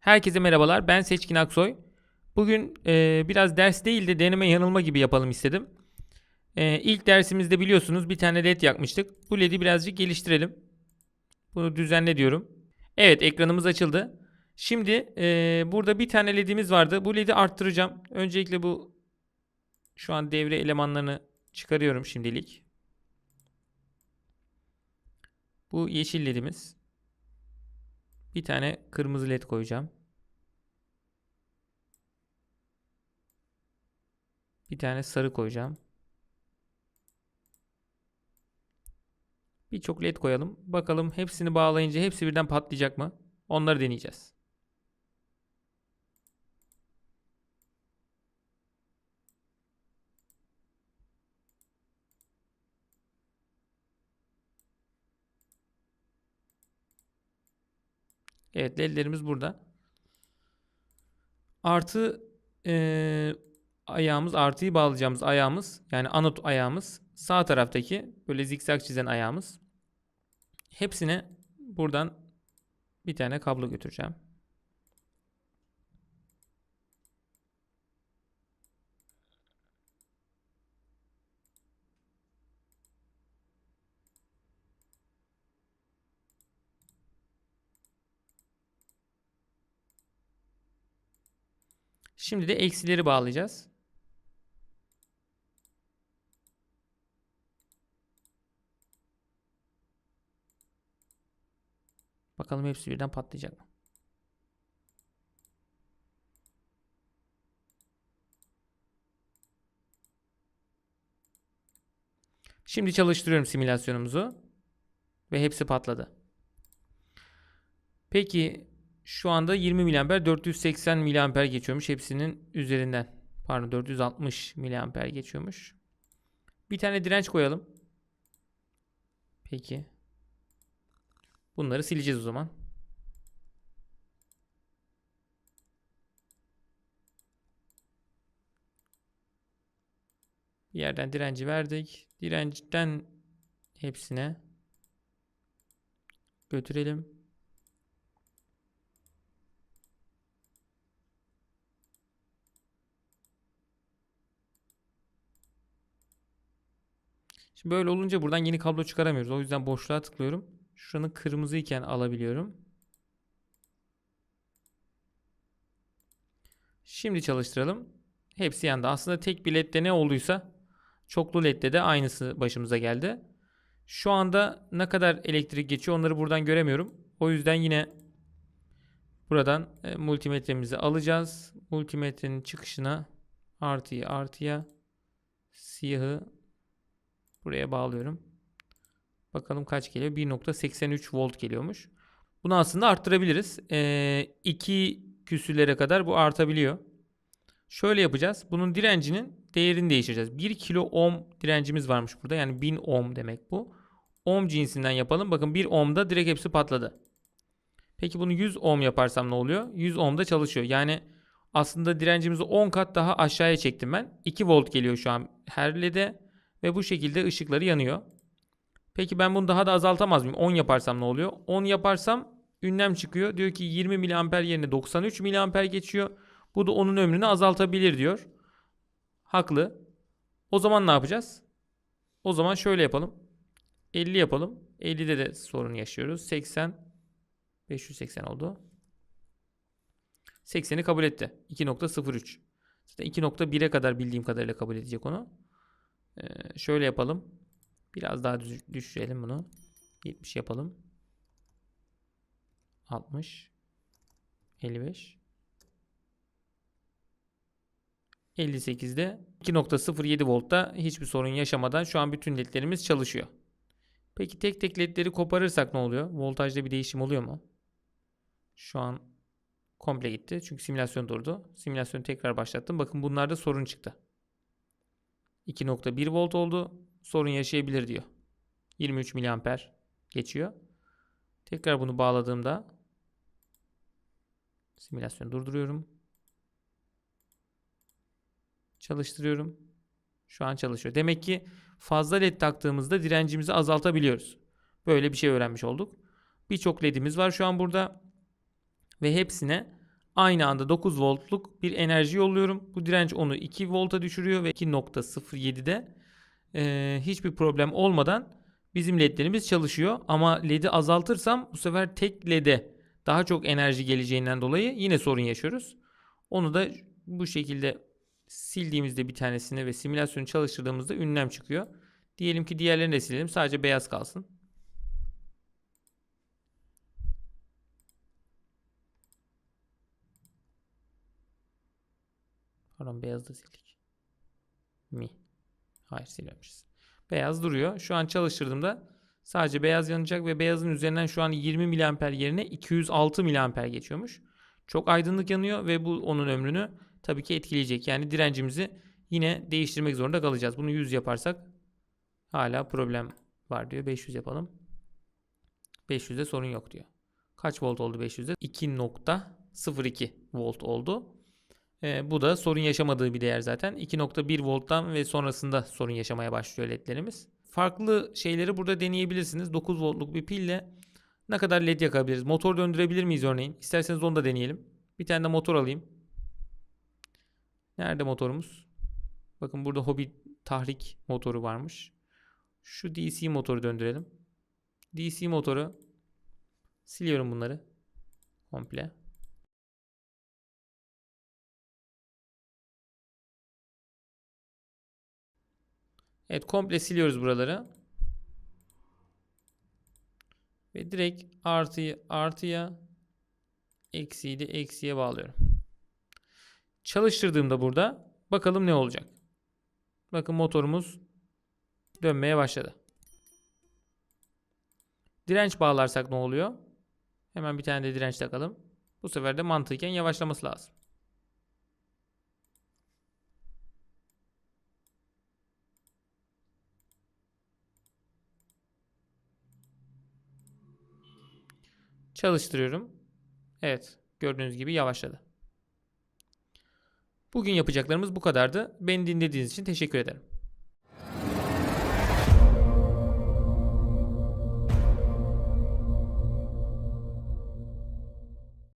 Herkese merhabalar. Ben Seçkin Aksoy. Bugün e, biraz ders değil de deneme yanılma gibi yapalım istedim. E, ilk dersimizde biliyorsunuz bir tane led yakmıştık. Bu ledi birazcık geliştirelim. Bunu düzenle diyorum. Evet ekranımız açıldı. Şimdi e, burada bir tane ledimiz vardı. Bu ledi arttıracağım. Öncelikle bu şu an devre elemanlarını çıkarıyorum şimdilik. Bu yeşil ledimiz. Bir tane kırmızı led koyacağım. Bir tane sarı koyacağım. Birçok led koyalım. Bakalım hepsini bağlayınca hepsi birden patlayacak mı? Onları deneyeceğiz. Evet ledlerimiz burada. Artı eee, ayağımız artıyı bağlayacağımız ayağımız yani anot ayağımız sağ taraftaki böyle zikzak çizen ayağımız. Hepsine buradan bir tane kablo götüreceğim. Şimdi de eksileri bağlayacağız. Bakalım hepsi birden patlayacak mı? Şimdi çalıştırıyorum simülasyonumuzu. Ve hepsi patladı. Peki şu anda 20 miliamper 480 miliamper geçiyormuş hepsinin üzerinden. Pardon 460 miliamper geçiyormuş. Bir tane direnç koyalım. Peki. Bunları sileceğiz o zaman. Bir yerden direnci verdik. Direncten hepsine götürelim. Şimdi böyle olunca buradan yeni kablo çıkaramıyoruz. O yüzden boşluğa tıklıyorum. Şuranın kırmızı iken alabiliyorum. Şimdi çalıştıralım. Hepsi yandı. Aslında tek bir ledde ne olduysa çoklu ledde de aynısı başımıza geldi. Şu anda ne kadar elektrik geçiyor onları buradan göremiyorum. O yüzden yine buradan e, multimetremizi alacağız. Multimetrenin çıkışına artıyı artıya siyahı buraya bağlıyorum. Bakalım kaç geliyor? 1.83 volt geliyormuş. Bunu aslında arttırabiliriz. Ee, 2 küsürlere kadar bu artabiliyor. Şöyle yapacağız. Bunun direncinin değerini değiştireceğiz. 1 kilo ohm direncimiz varmış burada. Yani 1000 ohm demek bu. Ohm cinsinden yapalım. Bakın 1 ohmda direkt hepsi patladı. Peki bunu 100 ohm yaparsam ne oluyor? 100 ohmda çalışıyor. Yani aslında direncimizi 10 kat daha aşağıya çektim ben. 2 volt geliyor şu an her LED'e ve bu şekilde ışıkları yanıyor. Peki ben bunu daha da azaltamaz mıyım? 10 yaparsam ne oluyor? 10 yaparsam ünlem çıkıyor. Diyor ki 20 miliamper yerine 93 miliamper geçiyor. Bu da onun ömrünü azaltabilir diyor. Haklı. O zaman ne yapacağız? O zaman şöyle yapalım. 50 yapalım. 50'de de sorun yaşıyoruz. 80 580 oldu. 80'i kabul etti. 2.03. Zaten 2.1'e kadar bildiğim kadarıyla kabul edecek onu. Ee, şöyle yapalım. Biraz daha düş- düşürelim bunu. 70 yapalım. 60 55 58'de 2.07 voltta hiçbir sorun yaşamadan şu an bütün ledlerimiz çalışıyor. Peki tek tek ledleri koparırsak ne oluyor? Voltajda bir değişim oluyor mu? Şu an komple gitti. Çünkü simülasyon durdu. Simülasyonu tekrar başlattım. Bakın bunlarda sorun çıktı. 2.1 volt oldu. Sorun yaşayabilir diyor. 23 miliamper geçiyor. Tekrar bunu bağladığımda simülasyonu durduruyorum. Çalıştırıyorum. Şu an çalışıyor. Demek ki fazla led taktığımızda direncimizi azaltabiliyoruz. Böyle bir şey öğrenmiş olduk. Birçok ledimiz var şu an burada. Ve hepsine Aynı anda 9 voltluk bir enerji yolluyorum. Bu direnç onu 2 volta düşürüyor ve 2.07'de eee, hiçbir problem olmadan bizim ledlerimiz çalışıyor. Ama ledi azaltırsam bu sefer tek lede daha çok enerji geleceğinden dolayı yine sorun yaşıyoruz. Onu da bu şekilde sildiğimizde bir tanesini ve simülasyonu çalıştırdığımızda ünlem çıkıyor. Diyelim ki diğerlerini de silelim. Sadece beyaz kalsın. Pardon beyaz da sildik. Mi? Hayır silmemişiz. Beyaz duruyor. Şu an çalıştırdığımda sadece beyaz yanacak ve beyazın üzerinden şu an 20 miliamper yerine 206 miliamper geçiyormuş. Çok aydınlık yanıyor ve bu onun ömrünü tabii ki etkileyecek. Yani direncimizi yine değiştirmek zorunda kalacağız. Bunu 100 yaparsak hala problem var diyor. 500 yapalım. 500'de sorun yok diyor. Kaç volt oldu 500'de? 2.02 volt oldu. Ee, bu da sorun yaşamadığı bir değer zaten. 2.1 volttan ve sonrasında sorun yaşamaya başlıyor ledlerimiz. Farklı şeyleri burada deneyebilirsiniz. 9 voltluk bir pille ne kadar led yakabiliriz? Motor döndürebilir miyiz örneğin? İsterseniz onu da deneyelim. Bir tane de motor alayım. Nerede motorumuz? Bakın burada hobi tahrik motoru varmış. Şu DC motoru döndürelim. DC motoru siliyorum bunları komple. Evet komple siliyoruz buraları. Ve direkt artıyı artıya eksiği de eksiye bağlıyorum. Çalıştırdığımda burada bakalım ne olacak. Bakın motorumuz dönmeye başladı. Direnç bağlarsak ne oluyor? Hemen bir tane de direnç takalım. Bu sefer de mantıken yavaşlaması lazım. Çalıştırıyorum. Evet, gördüğünüz gibi yavaşladı. Bugün yapacaklarımız bu kadardı. Beni dinlediğiniz için teşekkür ederim.